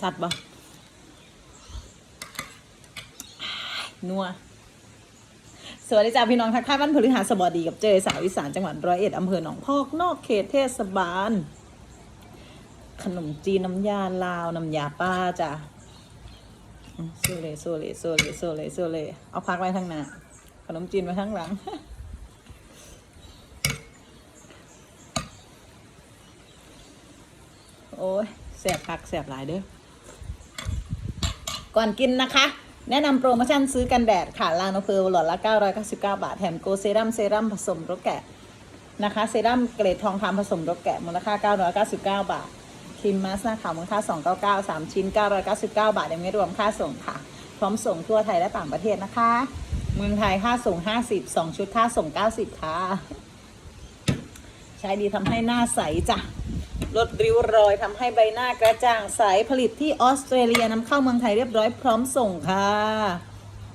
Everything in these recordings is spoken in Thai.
สัตว์บ่นัวสวัสดีจ้าพี่น้องทักทายวันพฤหัสบดีกับเจอสาวอีสานจังหวัดร้อยเอ็ดอำเภอหนองพอกนอกเขตเทศบาล ขนมจีนน้ำยาลาวน้ำยาป้าจ้ะโซเลโซเลโซเลโซเลโซเลเอาพักไว้ข้างหน้าขนมจีนไว้ข้างหลังโอ้ยแสบพักแสบหลายเด้อ ก่อนกินนะคะ แนะนำโปรโมชั่นซื้อกันแดดค่ะลาโนเพลหลอดละ 999 บาท แถมโกเซรั่มเซรั่มผสมรสแกะนะคะ เซรั่มเกรดทองคำผสมรสแกะมูลค่า 999 บาทครีมมาสก์หน้าขาวมูลค่า 299 3 ชิ้น 999 บาทยังไม่รวมค่าส่งค่ะ พร้อมส่งทั่วไทยและต่างประเทศนะคะ เมืองไทยค่าส่ง 50 2 ชุดค่าส่ง 90 ค่ะ ใช้ดีทำให้หน้าใสจ้ะ ลดริ้วรอยทำให้ใบหน้ากระจ่างใสผลิตที่ออสเตรเลียนำเข้าเมืองไทยเรียบร้อยพร้อมส่งค่ะ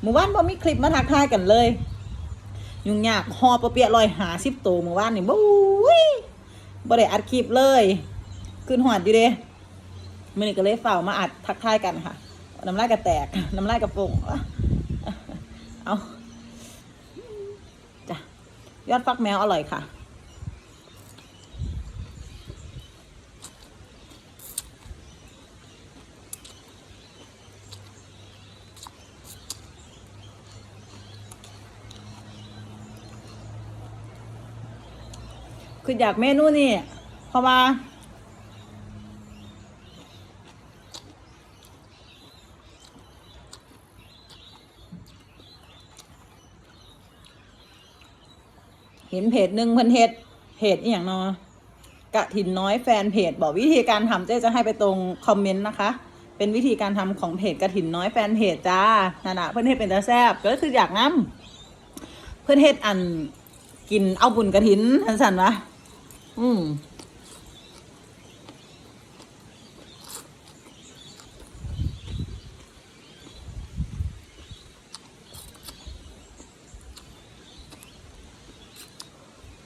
หมู่บ้านพอมีคลิปมาทักทายกันเลย ยุ่งยากหอปะเปียะลอยหาสิบตัวหมู่บ้านนี่บู๊ยบ่ได้อัดคลิปเลยขึ้นหอดอยู่เด้มื่อนี้ก็เลยเฝ้ามาอัดทักทายกันค่ะ น้ำลายกระแตก น้ำลายกระโปงเอาจ้ะยอดฟักแมวอร่อยค่ะ คืออยากเมนูนี่เพราะว่าเห็นเพจหนึ่งเพิ่นเฮ็ดเพจอีหยังเนาะกะถินน้อยแฟนเพจบอกวิธีการทำเจ๊จะให้ไปตรงคอมเมนต์นะคะ เป็นวิธีการทำของเพจกระถินน้อยแฟนเพจจ้านั่นนะเพิ่อนเฮ็ดเป็นตาแซ่บก็คืออยากนํเพิ่อนเฮ็ดอันกินเอาบุญกระถินทันสันวะ อืม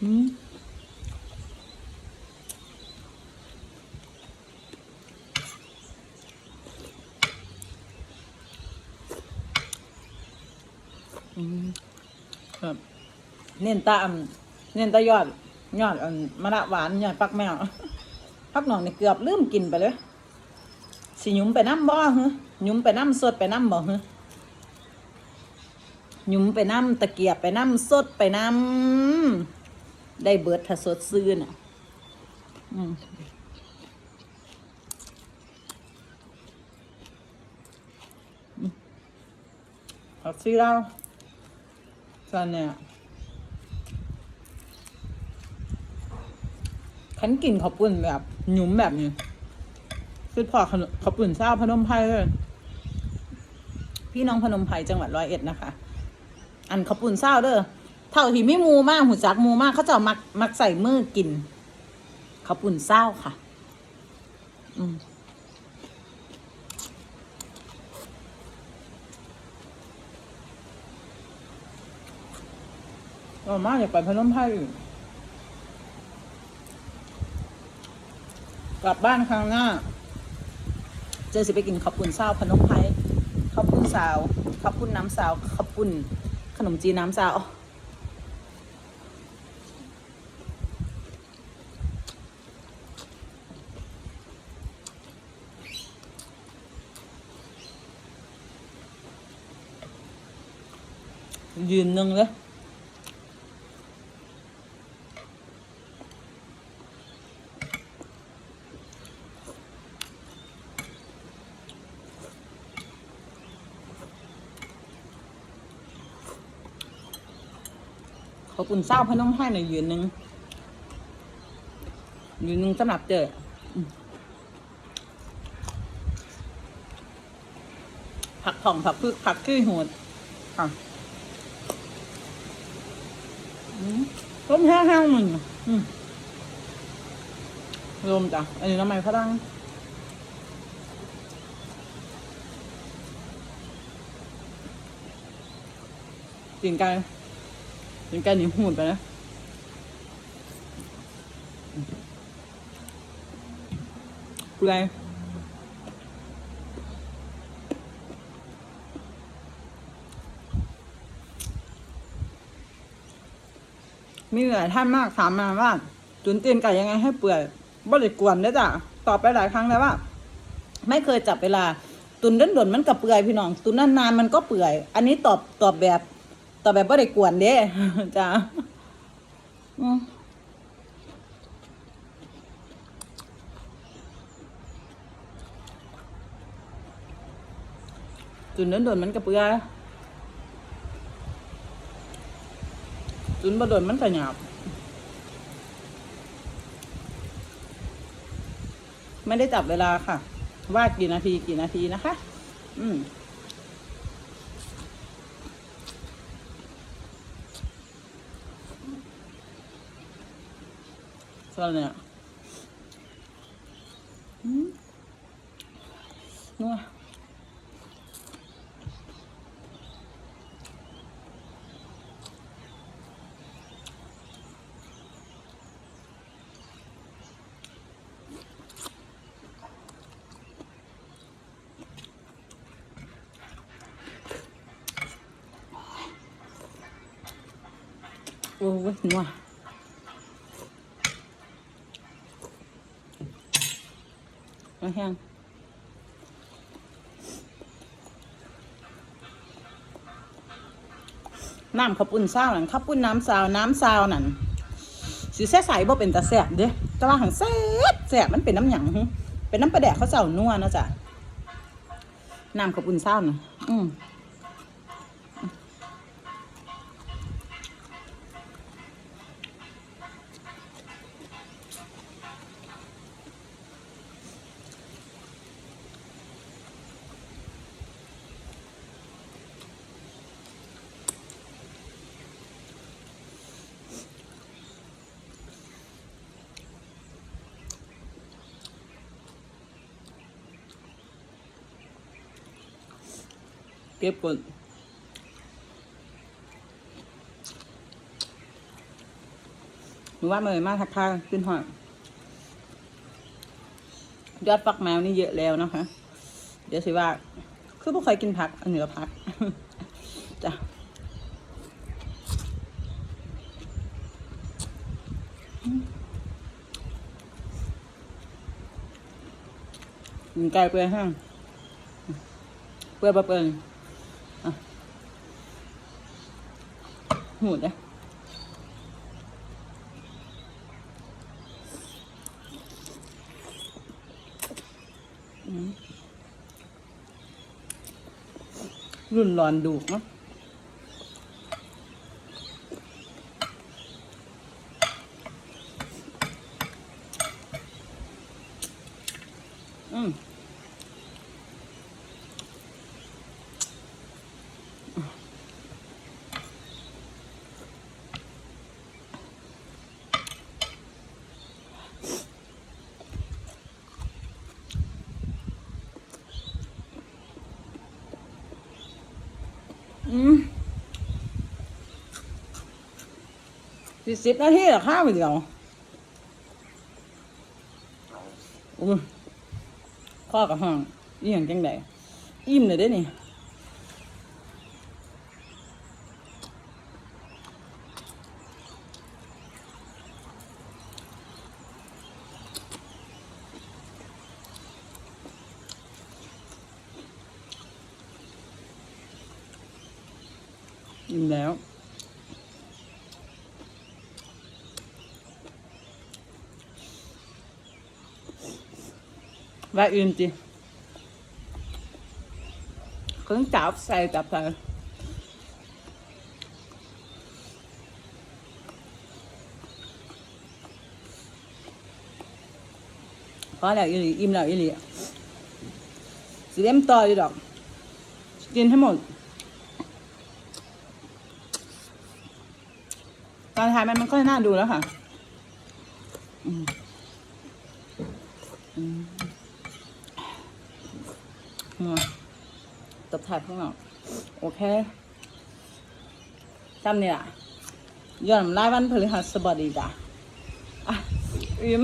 อืมอืมครับ เน้นตาอันเน้นตายอด ยอดอันมะระหวานยอดปักแมวพักหน่องนี่เกือบลืมกินไปเลยสิยุมไปน้ำบ่ฮะหยุมไปน้ำสดไปน้ำบ่ฮะหยุมไปน้ำตะเกียบไปน้ำสดไปน้ำได้เบิดถ้าสดซื่นอะอืมอืมเอาซีเราส่วนเนี่ย ขันกลิ่นข้าวปุ่นแบบหยุ้มแบบนี้คือพอขนข้าวปุ่นเช้าพนมไพรเลยพี่น้องพนมไพรจังหวัดร้อยเอ็ดนะคะ อันข้าวปุ่นเช้าเด้อเท่าที่ไม่มูมากหูจักมูมากเขาจะมักมักใส่มือกินข้าวปุ่นเช้าค่ะ อืมเรามาอยากไปพนมไพรอีก กลับบ้านครั้งหน้า เจอสิไปกินข้าวปุ้นซาวพนมไพข้าวปุ้นสาวข้าวปุ้นน้ำสาวข้าวปุ้นขนมจีนน้ำสาวยืนหนึ่งเลย อบคุณเศร้าพนมให้หน่อยยืนหนึ่งยืนหนึ่งสำหรับเจอผักผ่องผักพึกผักขี้หูดค่ะอืมต้มแห้งๆมันอืมรวมจ้ะ อันนี้น้ำมันพรังกินไก่ เป็นกาหนีหูดไปนะกูไรมีเหนื่อยท่านมากถามมาว่า จุนเตีนไก่ยังไงให้เปื่อยบริกวนได้จ้ะตอบไปหลายครั้งแล้วว่า ไม่เคยจับเวลา ตุนด้นดนมันก็เปื่อยพี่น้อง ตุนนานๆมันก็เปื่อย อันนี้ตอบตอบแบบ ตอบแบบบ่ได้กวนเด้จ้ะอืมตุนเดินดนๆมันก็เปื่อยตุนบ่ดนมันก็หยาบไม่ได้จับเวลาค่ะ ว่ากี่นาทีกี่นาทีนะคะ อืม ส่วนเนี่ยอื มนัวโอ้ยนัวมาแห้งน้ำข้าวปุ้นซาวนั่นข้าวปุ้นน้ำซาวน้ำซาวนั่นสีแซ่ใสบ่เป็นตาแซ่บเด้แต่ว่าหังแซ่บแซ่บมันเป็นน้ำหยังเป็นน้ำปลาแดกเขาเจ้านัวนะจ๊ะน้ำข้าวปุ้นซาวน่นอืม ก็บก่อนหนูว่าเมยมากทักทายขึ้นหอยยอดฟักแมวนี่เยอะแล้วนะคะ เดี๋ยวสิว่า คือพวกใครกินผักอันเหนือผักจ้ะกินไก่เปลือยห้างเปื่อยปะเปื่อยอะ หูดเลยอืมรุ่นรอนดูกเนาะ สี่สิบนาทีหรอข้าวไปเดียวอุ้ยข้อกับห้องนี่อย่างจังไดอิ่มเลยเด้นี่ อิ่มแล้ว và im chị cứng chảo xay tập thờ có là im im là im lì chị đem to đi đọc กินให้หมดต อนท้ายมันมันก็น่าดูแล้วค่ะอืมอืมอืมตบถ่ายข้างนอกโอเคจำนี่ล่ะย้อนไล่วันพฤหัสบดีจ้ะอะอิ่ม